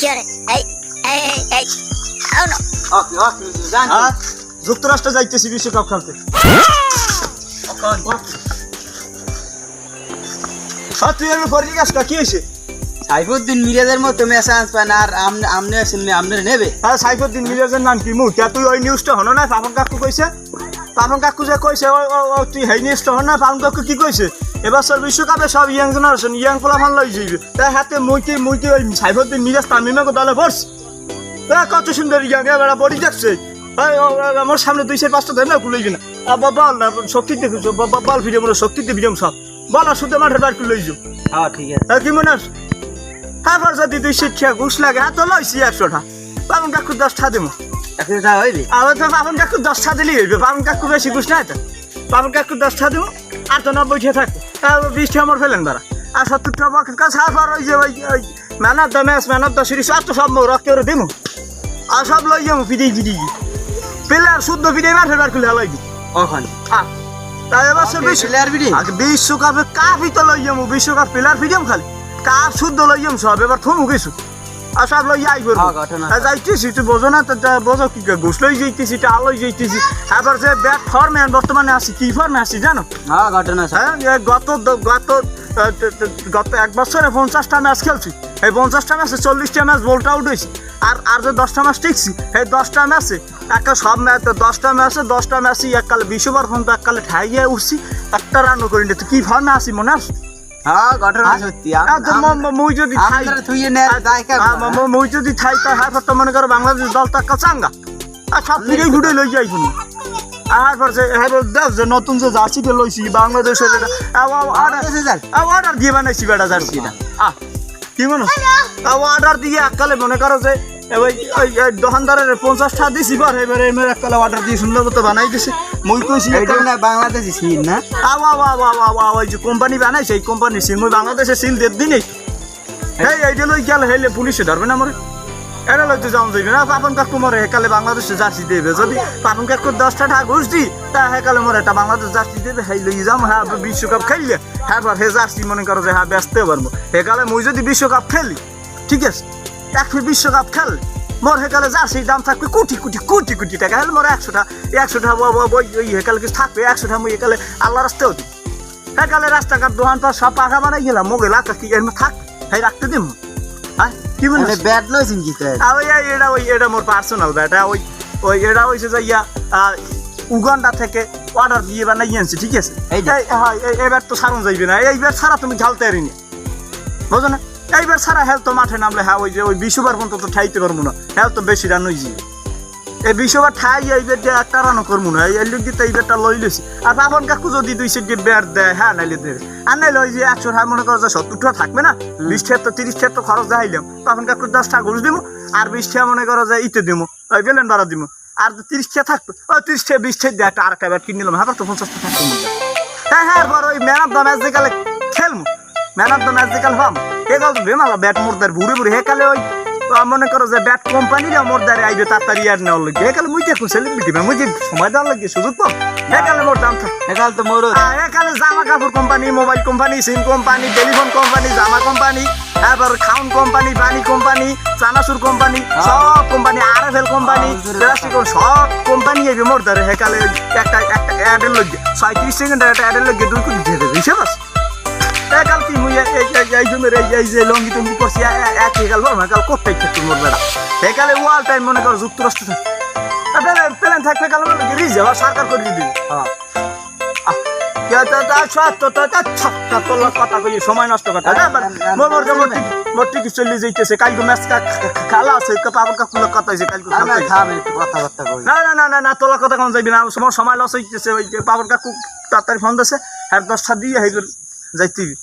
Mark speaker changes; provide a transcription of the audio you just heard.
Speaker 1: কি আরে এই এই এই আও না।
Speaker 2: ওকে ওকে জান
Speaker 3: হ্যাঁ যুক্তরাষ্ট্রে যাইতেছি বিশ্বকাপ খেলতে। হ্যাঁ তুই আমি ফরিক আসকা কি হয়েছে?
Speaker 2: সাইফুদ্দিন মিরাজের মতো মেসাজ পান আর আমনে আমনে আছেন আমনে নেবে।
Speaker 3: হ্যাঁ সাইফুদ্দিন মিরাজের নাম কি মুখ? তুই ওই নিউজটা না? পাপন কাকু কইছে? পাপন কাকু যে কইছে ও ও- ও তুই হেই নিউজটা হন না পাপন কাকু কি কইছে এবার সব বিশ্বকাপে সব ইয়াং জেনারেশন ইয়াং পোলামান লই যাইবে তাই হাতে মুইকে মুইকে ওই সাইফুদ্দিন মিরাজ তামিমাকে দলে পড়ছে তা কত সুন্দর ইয়াং এবার বডি দেখছে। ও, ও, আমার সামনে দুই চার পাঁচটা ধরে না খুলেই না বল না শক্তি দেখেছ বল ফিরে মনে শক্তিতে ভিডিও সব বল আর শুধু মাঠে বার খুলে যাও।
Speaker 2: হ্যাঁ ঠিক আছে।
Speaker 3: কি মনে তারপর যদি তুই শিক্ষা ঘুষ লাগে হ্যাঁ তো লইছি একশোটা পাবন কাকু দশটা দিব
Speaker 2: এখন তা হইবে।
Speaker 3: আবার তো পাবন কাকু দশটা দিলেই হইবে পাবন কাকু বেশি ঘুষ নাই তো? পাবন কাকু দশটা দিব আর তো নব্বইটা থাকে তারপর বিশটা আমার ফেলেন বারা আর সত্তরটা বাকি কাজ তারপর ওই যে ওই ওই man of the match man of the series আর তো সব রক্ত করে দিব আর সব লই যাব ফিরি ফিরি প্লেয়ার শুদ্ধ ফিরে মাঠে বার খুলে হালাই দি
Speaker 2: কখন
Speaker 3: তাই এবার সে বিশ্ব
Speaker 2: প্লেয়ার বিডি
Speaker 3: আগে বিশ্বকাপে কাপই তো লই যাব বিশ্বকাপ প্লেয়ার ফিরিয়াম খালি। কাপ শুদ্ধ লই যাম সব এবার থমু কিছু। সব লই আই করব
Speaker 2: হ্যাঁ।
Speaker 3: আর যাইতেছি তুই বোঝো না তো বোঝো কি ঘুষ লই যাইতেছি টাল লই যাইতেছি। এবার যে ব্যাট ফর্মে বর্তমানে আছি কি ফর্মে আছি জানো?
Speaker 2: হ্যাঁ ঘটনা
Speaker 3: হ্যাঁ গত গত গত এক বছরে পঞ্চাশটা ম্যাচ খেলছি। এই পঞ্চাশটা ম্যাচে চল্লিশটা ম্যাচ বোল্ট আউট হয়েছি। আর আর যে দশটা ম্যাচ টিকছি এই দশটা ম্যাচে একটা সব ম্যাচ দশটা ম্যাচে দশটা ম্যাচই এককালে বিশ্ববার পর্যন্ত এককালে ঠাইয়ে উঠছি একটা রানও করি না তুই কি ফর্মে আসি মনে আছে?
Speaker 2: হ্যাঁ ঘটনা সত্যি
Speaker 3: মুই যদি থাই
Speaker 2: থুইয়ে
Speaker 3: মুই যদি থাই তার হার তো মনে করো বাংলাদেশ দল তো একটা আর সব ফিরে ঘুরে লই যাই শুনি আর পর যে হ্যাঁ দেখ যে নতুন যে জার্সিটা লইছি বাংলাদেশের অর্ডার দিয়ে বানাইছি বেটা জার্সিটা। আহ কি মনে অর্ডার দিয়ে এককালে মনে করো যে ওই ওই দোকানদারের পঞ্চাশটা দিছি বার এবারে এবার এককালে অর্ডার দিয়ে সুন্দর মতো বানাই দিছে। মুই কইছি
Speaker 2: এইটা
Speaker 3: এককালে-
Speaker 2: না বাংলাদেশি সিন না?
Speaker 3: আও আও আও আও আও ওই যে কোম্পানি বানাইছে এই কোম্পানি সিল মুই বাংলাদেশে সিল দেড় দিনই এই এইটা লই গেলে হেলে পুলিশে ধরবে না মরে এটা লইতে যাওয়া যাইবে না পাপন কাকু মরে হেকালে বাংলাদেশে জার্সি দেবে। যদি পাপন কাকু দশটা টাকা ঘুষ দি তা হেকালে মরে একটা বাংলাদেশ জার্সি দেবে হেই লই যাম হ্যাঁ বিশ্বকাপ খেললে। হ্যাঁ হে জার্সি মনে করো যে হ্যাঁ ব্যস্ত পারব হেকালে মুই যদি বিশ্বকাপ খেলি ঠিক আছে? এক ফির বিশ্বকাপ খেল। মোর হেকালে জার্সির দাম থাকবে কোটি কোটি কোটি কোটি টাকা। হলে মোর একশোটা একশোটা ওই ওই হেকালে কিছু থাকবে একশোটা মুই হেকালে আল্লাহ রাস্তাও দিই সকালে রাস্তাঘাট দোকান পার সব পাখা বানাই গেলাম মোগে লাকা কি এর থাক হাই রাখতে দিম। হ্যাঁ কি মানে
Speaker 2: ব্যাট লইছেন কি
Speaker 3: ওই এটা ওই এটা মোর পার্সোনাল ব্যাটা ওই ওই এটা হইছে যে ইয়া আহ, উগান্ডা থেকে অর্ডার দিয়ে বানাই আনছি ঠিক আছে? হ্যাঁ এইবার তো সারণ যাইবে না এইবার ছাড়া তুমি ঝালতে পারিনি বুঝো না? এইবার ছাড়া হেল তো মাঠে নামলে হ্যাঁ ওই যে, ওই বিশ্ববার পর্যন্ত তো ঠাইতে পারব না। হেল তো বেশি রান যাবে এই বিশ্ববার ঠাই এইবার দিয়ে একটা রানও করব না। এই লোক দিতে এইবারটা লই লইছি। আর পাপন কাকু যদি দুই সেট ব্যাট দেয় হ্যাঁ নাইলে দেবে। আর নাইলে ওই যে একশো হ্যাঁ মনে করো যে সত্তরটা থাকবে না, বিশ টাকা তো তিরিশ টাকা তো খরচ দেখাইলাম। পাপন কাকুর দশ টাকা ঘুষ দিব, আর বিশ টাকা মনে করো যে ইতে দিব, ওই বেলেন বাড়া দিব। আর তিরিশ টাকা থাকবে, ওই তিরিশ টাকা বিশ টাকা দিয়ে একটা আর একটা ব্যাট কিনে নিলাম। হ্যাঁ তো পঞ্চাশ টাকা থাকবে হ্যাঁ হ্যাঁ পর ওই ম্যান অফ দ্য ম্যাচ দেখালে খেলমু ম্যান অফ দ্য ম্যাচ দেখাল পাম তো বেমালা ব্যাট মোরদার ঘুরে ঘুরে হেকালে ওই মনে করো যে ব্যাট কোম্পানিরা মোরদারে আইবে তাড়াতাড়ি আর নেওয়ার লাগে হেকালে মুই দেখুন সেলিব্রিটি মুই যে সময় দেওয়ার লাগে সুযোগ পাম হেকালে মোর দাম
Speaker 2: তো মোর
Speaker 3: এখানে জামা কাপড় company mobile company sim company telephone company জামা কোম্পানি তারপর খাউন কোম্পানি পানি কোম্পানি চানাচুর কোম্পানি সব কোম্পানি আর এফ এল কোম্পানি সব কোম্পানি এই মোর ধরে হেকালে একটা একটা অ্যাডের লগে ছয়ত্রিশ সেকেন্ড একটা অ্যাডের লগে দুই কোটি দিয়ে দেবে হিসেব আছে এই এই এই যে লঙ্গি টঙ্গি করছি এক বল একাল করতে ক্ষেত্রে মোর বেড়া একালে ওয়াল টাইম মনে করো যুক্তরাষ্ট্র থাকে প্লেন থাকবে কাল মানে রিজার্ভ আর সরকার করে দিবে
Speaker 2: হ্যাঁ
Speaker 3: সময় নষ্ট কথা মোর যে মোটি মোটি কি চলে যাইতেছে কালকে ম্যাচ খেলা আছে পাবন কাকুল কথা হইছে কালকে
Speaker 2: আমরা খাবে একটু কথাবার্তা
Speaker 3: না না না না না তোলা কথা কোন যাইবি না সময় সময় লস হইতেছে ওই কাকু তাড়াতাড়ি ফোন দিছে আর দশটা দিয়ে যাইতিবি